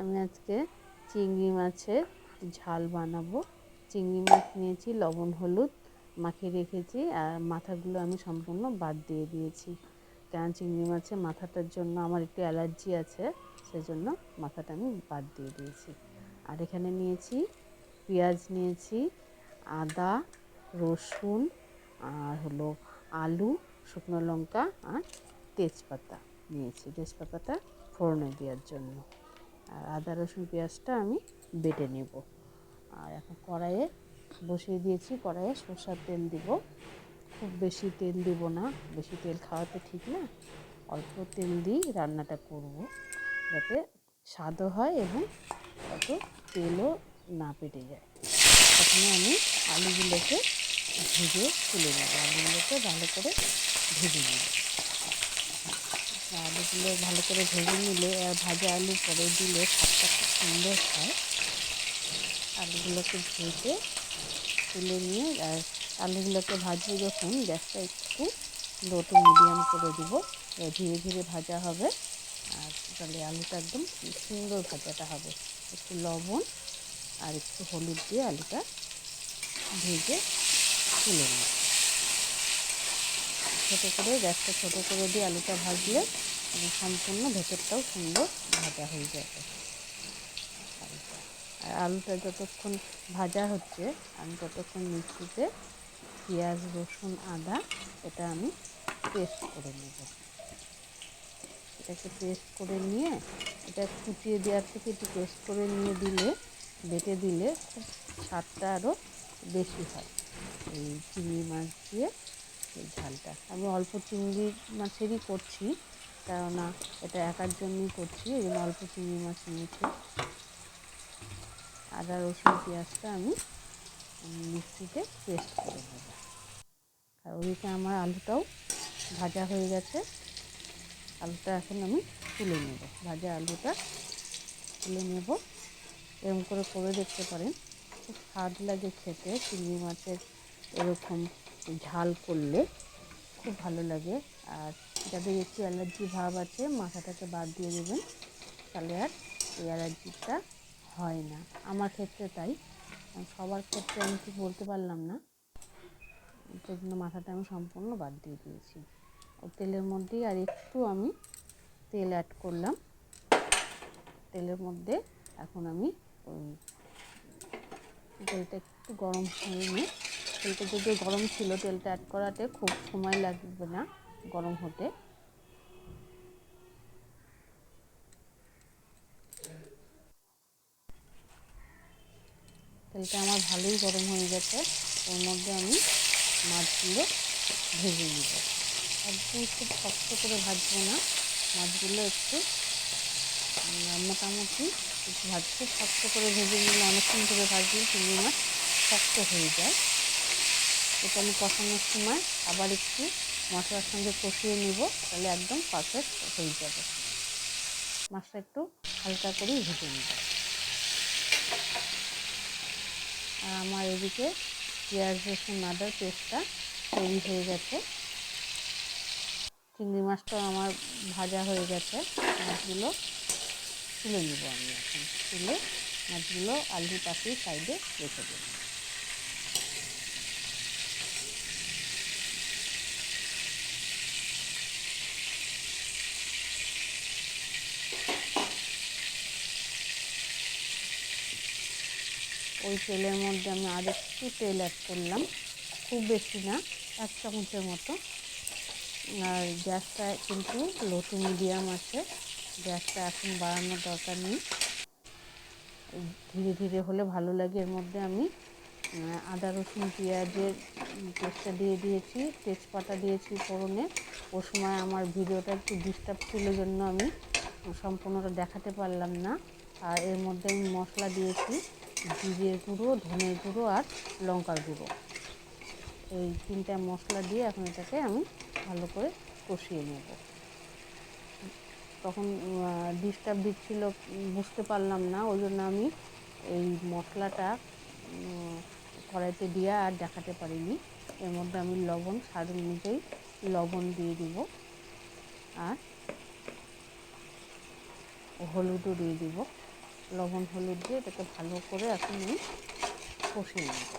আমি আজকে চিংড়ি মাছের ঝাল বানাবো। চিংড়ি মাছ নিয়েছি, লবণ, হলুদ মাখিয়ে রেখেছি আর মাথাগুলো আমি সম্পূর্ণ বাদ দিয়ে দিয়েছি। কারণ চিংড়ি মাছের মাথাটার জন্য আমার একটু অ্যালার্জি আছে, সেজন্য মাথাটা আমি বাদ দিয়ে দিয়েছি। আর এখানে নিয়েছি পেঁয়াজ, নিয়েছি আদা, রসুন আর হলো আলু, শুকনো লঙ্কা আর তেজপাতা নিয়েছি। তেজপাতাটা ফোড়নে দেওয়ার জন্য। আর আদা রসুন পেঁয়াজটা আমি বেটে নেব। আর এখন কড়াইয়ে বসিয়ে দিয়েছি, কড়াইয়ে সরষার তেল দিব। খুব বেশি তেল দিব না, বেশি তেল খাওয়া তো ঠিক না। অল্প তেল দিয়েই রান্নাটা করব, যাতে স্বাদও হয় এবং অত তেলও না পেটে যায়। প্রথমে আমি আলুগুলোকে ভেজে তুলে নেব। আলুগুলোকে ভালো করে ভেজে নেব। আলুগুলো ভালো করে ভেজে নিলে, আর ভাজা আলু পরে দিলে স্বাদটা খুব সুন্দর হয়। আলুগুলোকে ভেজে তুলে নিয়ে, আর আলুগুলোকে ভাজবো যখন, গ্যাসটা একটু লো টু মিডিয়াম করে দিব ধীরে ধীরে ভাজা হবে। আর তাহলে আলুটা একদম সুন্দর ভাজাটা হবে। একটু লবণ আর একটু হলুদ দিয়ে আলুটা ভেজে তুলে নিই ছোটো করে, গ্যাসটা ছোটো করে দিয়ে আলুটা ভাজলে সম্পূর্ণ ভেতরটাও সুন্দর ভাজা হয়ে যাবে আর আলুটা যতক্ষণ ভাজা হচ্ছে, আমি ততক্ষণ মিক্সিতে পেঁয়াজ, রসুন, আদা, এটা আমি পেস্ট করে নেব। এটাকে পেস্ট করে নিয়ে, এটা কুচিয়ে দেওয়ার থেকে একটু পেস্ট করে নিয়ে দিলে, বেটে দিলে স্বাদটা আরও বেশি হয়। এই চিংড়ি মাছ দিয়ে ঝালটা। আমি অল্প চিংড়ি মাছেরই করছি, কেননা এটা একার জন্যই করছি, এই জন্য অল্প চিংড়ি মাছ নিয়েছি। আদা, রসুন, পেঁয়াজটা আমি মিক্সিতে পেস্ট করে নেব। আর ওইদিকে আমার আলুটাও ভাজা হয়ে গেছে। আলুটা এখন আমি তুলে নেব। ভাজা আলুটা তুলে নেব। এরকম করে করে দেখতে পারেন। খুব স্বাদ লাগে খেতে, চিংড়ি মাছের এরকম ঝাল করলে খুব ভালো লাগে। আর যাদের একটু অ্যালার্জি ভাব আছে, মাথাটাকে বাদ দিয়ে দেবেন। তাহলে আর এই অ্যালার্জিটা হয় না। আমার ক্ষেত্রে তাই। সবার ক্ষেত্রে আমি ঠিক বলতে পারলাম না। সেই জন্য মাথাটা আমি সম্পূর্ণ বাদ দিয়ে দিয়েছি। ওই তেলের মধ্যেই আর একটু আমি তেল অ্যাড করলাম। তেলের মধ্যে এখন আমি ওই তেলটা একটু গরম হয়ে নিয়ে তেলটা যদি গরম ছিল, তেলটা অ্যাড করাতে খুব সময় লাগবে না গরম হতে। তেলটা আমার ভালোই গরম হয়ে গেছে, ওর মধ্যে আমি মাছগুলো ভেজে নেব। একদম খুব শক্ত করে ভাজবো না, মাছগুলো একটু মোটামুটি একটু ভাজ খুব শক্ত করে ভেজে নিলে অনেকক্ষণ করে ভাজলে চিংড়ি মাছ শক্ত হয়ে যায়। এটা আমি কষানোর সময় আবার একটু মশলার সঙ্গে কষিয়ে নিব, তাহলে একদম পারফেক্ট হয়ে যাবে। মাছটা একটু হালকা করেই ভেজে নেব। আর আমার এদিকে পেঁয়াজ, রসুন আদার পেস্টটা তৈরি হয়ে গেছে। চিংড়ি মাছটাও আমার ভাজা হয়ে গেছে। মাছগুলো তুলে নেব আমি এখন। তুলে মাছগুলো আলু পাশে সাইডে রেখে দেব। ওই তেলের মধ্যে আমি আর একটু তেল অ্যাড করলাম। খুব বেশি না, এক চামচের মতো। আর গ্যাসটা কিন্তু লো টু মিডিয়াম আছে। গ্যাসটা এখন বাড়ানোর দরকার নেই। ধীরে ধীরে হলে ভালো লাগে। এর মধ্যে আমি আদা, রসুন, পেঁয়াজের পেস্টটা দিয়ে দিয়েছি, তেজপাতা দিয়েছি ফোড়নে। ও সময় আমার ভিডিওটা একটু ডিস্টার্ব ছিল জন্য আমি সম্পূর্ণটা দেখাতে পারলাম না। আর এর মধ্যে আমি মশলা দিয়েছি। জিরে গুঁড়ো, ধনে গুঁড়ো আর লঙ্কার গুঁড়ো। এই তিনটা মশলা দিয়ে এখন এটাকে আমি ভালো করে কষিয়ে নেব। তখন ডিস্টার্ব দিচ্ছিল, বুঝতে পারলাম না, ওই জন্য আমি এই মশলাটা কড়াইতে দিয়ে আর দেখাতে পারিনি। এর মধ্যে আমি লবণ, স্বাদ অনুযায়ী লবণ দিয়ে দিব আর হলুদও দিয়ে দিব। লবণ, হলুদ দিয়ে এটাকে ভালো করে এখন আমি কষিয়ে নেব।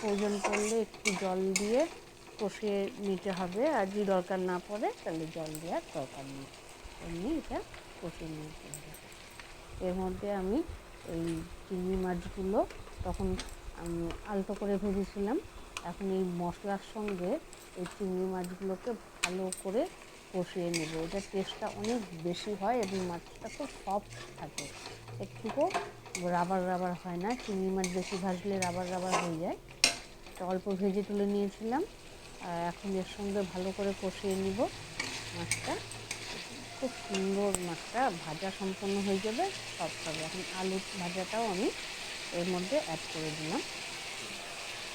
প্রয়োজন পড়লে একটু জল দিয়ে কষিয়ে নিতে হবে আর যদি দরকার না পড়ে তাহলে জল দেওয়ার দরকার নেই। এমনি এটা কষিয়ে নিতে হবে। এর মধ্যে আমি এই চিংড়ি মাছগুলো তখন আমি আলতো করে ভেজেছিলাম। এখন এই মশলার সঙ্গে এই চিংড়ি মাছগুলোকে ভালো করে কষিয়ে নেব। এটার টেস্টটা অনেক বেশি হয় এবং মাছটা খুব সফট থাকে। একটুকু রাবার রাবার হয় না, চিংড়ি মাছ বেশি ভাজলে রাবার রাবার হয়ে যায়। তো অল্প ভেজে তুলে নিয়েছিলাম। আর এখন এর সঙ্গে ভালো করে কষিয়ে নিব মাছটা। খুব সুন্দর মাছটা, ভাজা সম্পন্ন হয়ে যাবে সব হবে। এখন আলু ভাজাটাও আমি এর মধ্যে অ্যাড করে দিলাম।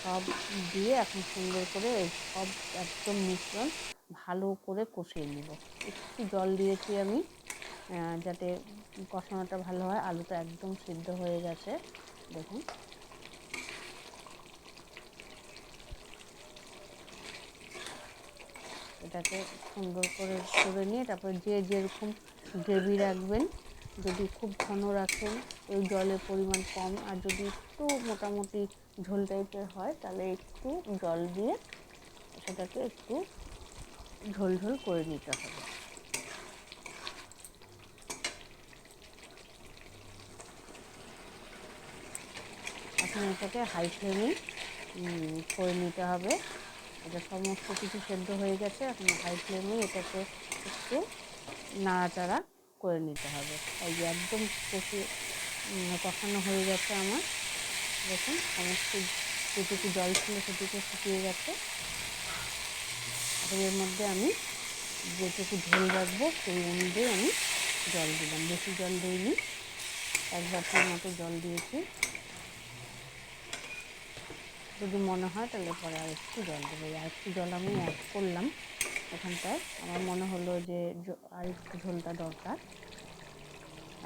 সব দিয়ে এখন সুন্দর করে সব একদম মিশ্রণ ভালো করে কষিয়ে নেব। একটু জল দিয়েছি আমি যাতে কষানোটা ভালো হয়। আলুটা একদম সিদ্ধ হয়ে গেছে, দেখুন। এটাকে সুন্দর করে করে নিয়ে তারপরে যে যেরকম গ্রেভি রাখবেন, যদি খুব ঘন রাখেন, ওই জলের পরিমাণ কম। আর যদি একটু মোটামুটি ঝোল টাইপের হয়, তাহলে একটু জল দিয়ে সেটাকে একটু ঝোল ঝোল করে নিতে হবে। এখন এটাকে হাই ফ্লেমে করে নিতে হবে। এটা সমস্ত কিছু সেদ্ধ হয়ে গেছে এখন হাই ফ্লেমে এটাকে একটু নাড়াচাড়া করে নিতে হবে। এই একদম উম, কষানো হয়ে গেছে আমার। দেখুন সমস্ত যেটুকু জল ছিল সেটুকু শুকিয়ে গেছে। এর মধ্যে আমি যেটুকু ঝোল রাখব, সেই অনুযায়ী আমি জল দিলাম। বেশি জল দিইনি, এক বাটির মতো জল দিয়েছি। যদি মনে হয় তাহলে পরে আর একটু জল দেবো। আর একটু জল আমি অ্যাড করলাম এখানটায়। আমার মনে হলো যে আর একটু ঝোলটা দরকার।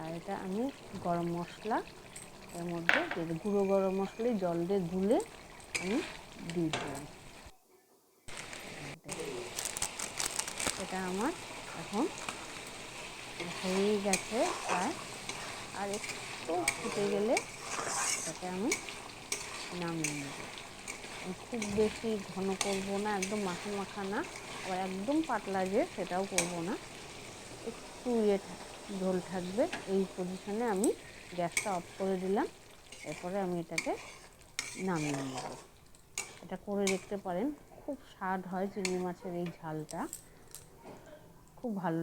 আর এটা আমি গরম মশলা এর মধ্যে গুঁড়ো গরম মশলাই জল দিয়ে গুলে আমি দিয়ে দিলাম। এটা আমার এখন হয়েই গেছে প্রায় আর একটু ফুটে গেলে এটাকে আমি নামিয়ে নেব। খুব বেশি ঘন করব না, একদম মাখা মাখা না আবার একদম পাতলা যে সেটাও করব না। একটু ইয়ে ঝোল থাকবে, এই পজিশনে আমি গ্যাসটা অফ করে দিলাম, এরপরে আমি এটাকে নামিয়ে নেব। এটা করে দেখতে পারেন, খুব স্বাদ হয় চিংড়ি মাছের এই ঝালটা। খুব ভালো